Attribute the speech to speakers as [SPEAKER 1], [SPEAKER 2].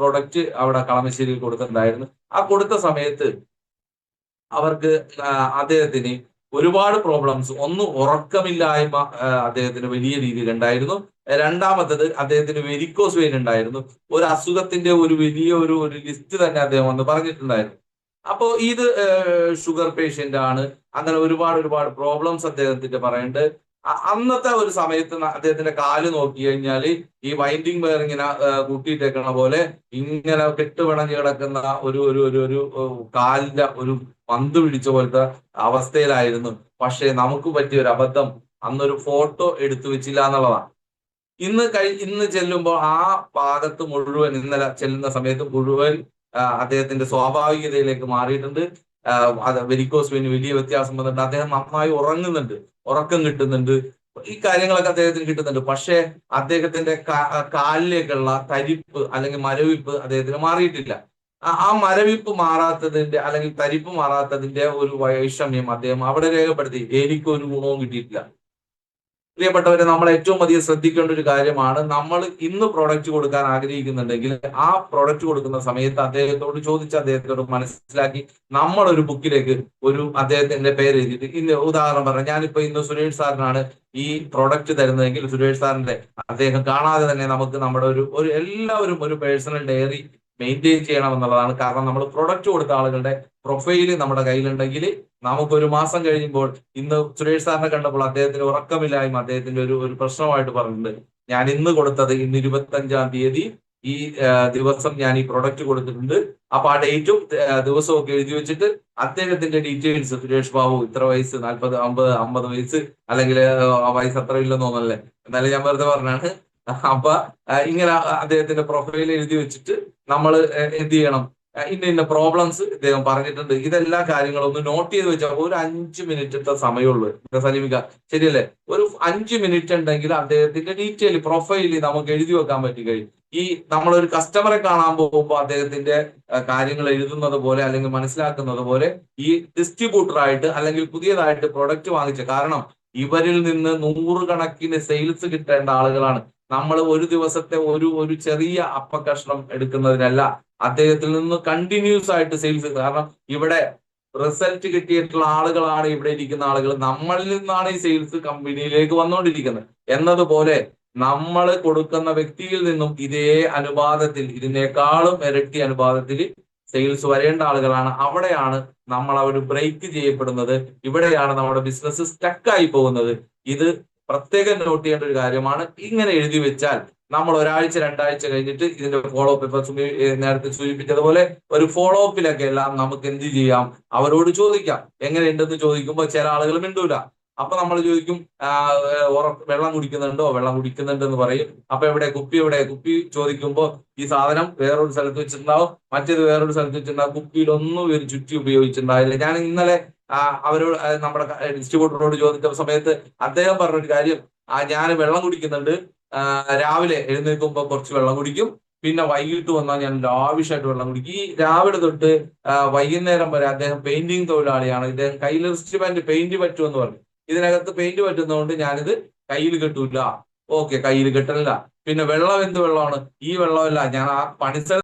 [SPEAKER 1] Product അവിടെ കളമശ്ശേരിയിൽ കൊടുത്തിട്ടുണ്ടായിരുന്നു. ആ കൊടുത്ത സമയത്ത് അവർക്ക് അദ്ദേഹത്തിന് ഒരുപാട് പ്രോബ്ലംസ് ഒന്ന് ഉറക്കമില്ലായ്മ അദ്ദേഹത്തിന് വലിയ രീതിയിൽ ഉണ്ടായിരുന്നു. രണ്ടാമത്തത് അദ്ദേഹത്തിന് വെരിക്കോസ് വെയിൻ ഉണ്ടായിരുന്നു. ഒരു അസുഖത്തിന്റെ ഒരു വലിയ ഒരു ഒരു ലിസ്റ്റ് തന്നെ അദ്ദേഹം വന്ന് പറഞ്ഞിട്ടുണ്ടായിരുന്നു. അപ്പോ ഇത് ഷുഗർ പേഷ്യന്റ് ആണ്. അങ്ങനെ ഒരുപാട് ഒരുപാട് പ്രോബ്ലംസ് അദ്ദേഹത്തിന്റെ പറയുന്നുണ്ട്. അന്നത്തെ ഒരു സമയത്ത് അദ്ദേഹത്തിന്റെ കാൽ നോക്കി കഴിഞ്ഞാൽ ഈ വൈൻഡിങ് വെയർ ഇങ്ങനെ കൂട്ടിയിട്ടേക്കണ പോലെ ഇങ്ങനെ കെട്ടുപിണഞ്ഞ് കിടക്കുന്ന ഒരു ഒരു ഒരു ഒരു കാലിന്റെ ഒരു പന്ത് പിടിച്ച പോലത്തെ അവസ്ഥയിലായിരുന്നു. പക്ഷേ നമുക്ക് പറ്റിയ ഒരു അബദ്ധം അന്നൊരു ഫോട്ടോ എടുത്തു വെച്ചില്ല എന്നുള്ളതാണ്. ഇന്ന് കഴി ഇന്ന് ചെല്ലുമ്പോൾ ആ ഭാഗത്ത് മുഴുവൻ ഇന്നലെ ചെല്ലുന്ന സമയത്ത് മുഴുവൻ അദ്ദേഹത്തിന്റെ സ്വാഭാവികതയിലേക്ക് മാറിയിട്ടുണ്ട്. വെരിക്കോസ് വെയിന് വലിയ വ്യത്യാസം വന്നിട്ടുണ്ട്. അദ്ദേഹം നന്നായി ഉറങ്ങുന്നുണ്ട്. ഉറക്കം കിട്ടുന്നുണ്ട്. ഈ കാര്യങ്ങളൊക്കെ അദ്ദേഹത്തിന് കിട്ടുന്നുണ്ട്. പക്ഷേ അദ്ദേഹത്തിന്റെ കാലിലേക്കുള്ള തരിപ്പ് അല്ലെങ്കിൽ മരവിപ്പ് അദ്ദേഹത്തിന് മാറിയിട്ടില്ല. ആ മരവിപ്പ് മാറാത്തതിന്റെ അല്ലെങ്കിൽ തരിപ്പ് മാറാത്തതിന്റെ ഒരു വൈഷമ്യം അദ്ദേഹം അവിടെ രേഖപ്പെടുത്തി. എനിക്ക് ഒരു ഗുണവും കിട്ടിയിട്ടില്ല. പ്രിയപ്പെട്ടവരെ നമ്മൾ ഏറ്റവും അധികം ശ്രദ്ധിക്കേണ്ട ഒരു കാര്യമാണ് നമ്മൾ ഇന്ന് പ്രൊഡക്റ്റ് കൊടുക്കാൻ ആഗ്രഹിക്കുന്നുണ്ടെങ്കിൽ ആ പ്രൊഡക്റ്റ് കൊടുക്കുന്ന സമയത്ത് അദ്ദേഹത്തോട് ചോദിച്ച് അദ്ദേഹത്തോട് മനസ്സിലാക്കി നമ്മൾ ഒരു ബുക്കിലേക്ക് ഒരു അദ്ദേഹത്തിന്റെ പേര് എഴുതിയിട്ട് ഇന്ന് ഉദാഹരണം പറഞ്ഞു ഞാനിപ്പോ ഇന്ന് സുരേഷ് സാറിനാണ് ഈ പ്രൊഡക്റ്റ് തരുന്നതെങ്കിൽ സുരേഷ് സാറിന്റെ അദ്ദേഹം കാണാതെ തന്നെ നമുക്ക് നമ്മുടെ ഒരു ഒരു എല്ലാവരും ഒരു പേഴ്സണൽ ഡയറി മെയിന്റെയിൻ ചെയ്യണം എന്നുള്ളതാണ് കാരണം നമ്മൾ പ്രൊഡക്റ്റ് കൊടുത്ത ആളുകളുടെ പ്രൊഫൈൽ നമ്മുടെ കയ്യിലുണ്ടെങ്കിൽ നമുക്ക് ഒരു മാസം കഴിയുമ്പോൾ ഇന്ന് സുരേഷ് സാറിനെ കണ്ടപ്പോൾ അദ്ദേഹത്തിന് ഉറക്കമില്ലായ്മ അദ്ദേഹത്തിന്റെ ഒരു ഒരു പ്രശ്നമായിട്ട് പറഞ്ഞിട്ടുണ്ട്. ഞാൻ ഇന്ന് കൊടുത്തത് ഇന്ന് ഇരുപത്തി അഞ്ചാം തീയതി ഈ ദിവസം ഞാൻ ഈ പ്രൊഡക്റ്റ് കൊടുത്തിട്ടുണ്ട്. അപ്പൊ ആ ഡേറ്റും ദിവസവും ഒക്കെ എഴുതി വെച്ചിട്ട് അദ്ദേഹത്തിന്റെ ഡീറ്റെയിൽസ് സുരേഷ് ബാബു ഇത്ര വയസ്സ് നാൽപ്പത് അമ്പത് അമ്പത് വയസ്സ് അല്ലെങ്കിൽ വയസ്സ് അത്ര ഇല്ലെന്ന് തോന്നല്ലേ എന്നാലും ഞാൻ വെറുതെ പറഞ്ഞാണ്. അപ്പൊ ഇങ്ങനെ അദ്ദേഹത്തിന്റെ പ്രൊഫൈൽ എഴുതി വെച്ചിട്ട് നമ്മൾ എന്ത് ചെയ്യണം? ഇന്ന ഇന്ന പ്രോബ്ലംസ് ഇദ്ദേഹം പറഞ്ഞിട്ടുണ്ട്. ഇതെല്ലാ കാര്യങ്ങളും ഒന്ന് നോട്ട് ചെയ്ത് വെച്ചാൽ ഒരു അഞ്ച് മിനിറ്റത്തെ സമയമുള്ളൂ. സലീമിക ശരിയല്ലേ? ഒരു അഞ്ച് മിനിറ്റ് ഉണ്ടെങ്കിൽ അദ്ദേഹത്തിന്റെ ഡീറ്റെയിൽ പ്രൊഫൈൽ നമുക്ക് എഴുതി വെക്കാൻ പറ്റി കഴിയും ഈ നമ്മളൊരു കസ്റ്റമറെ കാണാൻ പോകുമ്പോൾ അദ്ദേഹത്തിന്റെ കാര്യങ്ങൾ എഴുതുന്നത് പോലെ അല്ലെങ്കിൽ മനസ്സിലാക്കുന്നത് പോലെ ഈ ഡിസ്ട്രിബ്യൂട്ടറായിട്ട് അല്ലെങ്കിൽ പുതിയതായിട്ട് പ്രൊഡക്റ്റ് വാങ്ങിച്ച കാരണം ഇവരിൽ നിന്ന് നൂറുകണക്കിന് സെയിൽസ് കിട്ടേണ്ട ആളുകളാണ്. നമ്മൾ ഒരു ദിവസത്തെ ഒരു ഒരു ചെറിയ അപ്പക്കഷ്ണം എടുക്കുന്നതിനല്ല അദ്ദേഹത്തിൽ നിന്ന് കണ്ടിന്യൂസ് ആയിട്ട് സെയിൽസ് കാരണം ഇവിടെ റിസൾട്ട് കിട്ടിയിട്ടുള്ള ആളുകളാണ് ഇവിടെ ഇരിക്കുന്ന ആളുകൾ. നമ്മളിൽ നിന്നാണ് ഈ സെയിൽസ് കമ്പനിയിലേക്ക് വന്നുകൊണ്ടിരിക്കുന്നത്. എന്നതുപോലെ നമ്മൾ കൊടുക്കുന്ന വ്യക്തിയിൽ നിന്നും ഇതേ അനുപാതത്തിൽ ഇതിനേക്കാളും ഇരട്ടി അനുപാതത്തിൽ സെയിൽസ് വരേണ്ട ആളുകളാണ്. അവിടെയാണ് നമ്മൾ അവർ ബ്രേക്ക് ചെയ്യപ്പെടുന്നത്. ഇവിടെയാണ് നമ്മുടെ ബിസിനസ് സ്റ്റക്കായി പോകുന്നത്. ഇത് പ്രത്യേകം നോട്ട് ചെയ്യേണ്ട ഒരു കാര്യമാണ്. ഇങ്ങനെ എഴുതി വെച്ചാൽ നമ്മൾ ഒരാഴ്ച രണ്ടാഴ്ച കഴിഞ്ഞിട്ട് ഇതിന്റെ ഫോളോ അപ്പ് നേരത്തെ സൂചിപ്പിച്ചതുപോലെ ഒരു ഫോളോ അപ്പിലൊക്കെ എല്ലാം നമുക്ക് എന്ത് ചെയ്യാം? അവരോട് ചോദിക്കാം. എങ്ങനെയുണ്ടെന്ന് ചോദിക്കുമ്പോൾ ചില ആളുകൾ മിണ്ടൂല. അപ്പൊ നമ്മൾ ചോദിക്കും വെള്ളം കുടിക്കുന്നുണ്ടോ? വെള്ളം കുടിക്കുന്നുണ്ടെന്ന് പറയും. അപ്പൊ എവിടെ? കുപ്പി എവിടെ? കുപ്പി ചോദിക്കുമ്പോൾ ഈ സാധനം വേറൊരു സ്ഥലത്ത് വെച്ചിട്ടുണ്ടാവും. മറ്റേത് വേറൊരു സ്ഥലത്ത് വെച്ചിട്ടുണ്ടാവും. കുപ്പിയിലൊന്നും ഇവർ ചുറ്റി ഉപയോഗിച്ചിട്ടുണ്ടാവില്ല. ഞാൻ ഇന്നലെ അവരോട് നമ്മുടെ ഡിസ്ട്രിബ്യൂട്ടറോട് ചോദിച്ച സമയത്ത് അദ്ദേഹം പറഞ്ഞൊരു കാര്യം. ഞാൻ വെള്ളം കുടിക്കുന്നുണ്ട്. രാവിലെ എഴുന്നേൽക്കുമ്പോൾ കുറച്ച് വെള്ളം കുടിക്കും. പിന്നെ വൈകിട്ട് വന്നാൽ ഞാൻ ലാവിഷായിട്ട് വെള്ളം കുടിക്കും. ഈ രാവിലെ തൊട്ട് വൈകുന്നേരം വരെ അദ്ദേഹം പെയിന്റിങ് തൊഴിലാളിയാണ്. ഇദ്ദേഹം കയ്യിൽ ബാൻഡ് പെയിന്റ് പറ്റുമെന്ന് പറഞ്ഞു. ഇതിനകത്ത് പെയിന്റ് പറ്റുന്നതുകൊണ്ട് ഞാനിത് കയ്യിൽ കെട്ടൂല. ഓക്കെ കയ്യിൽ കെട്ടല്ല പിന്നെ വെള്ളം എന്ത് വെള്ളമാണ്? ഈ വെള്ളമല്ല. ഞാൻ ആ പണിസ്ഥലത്ത്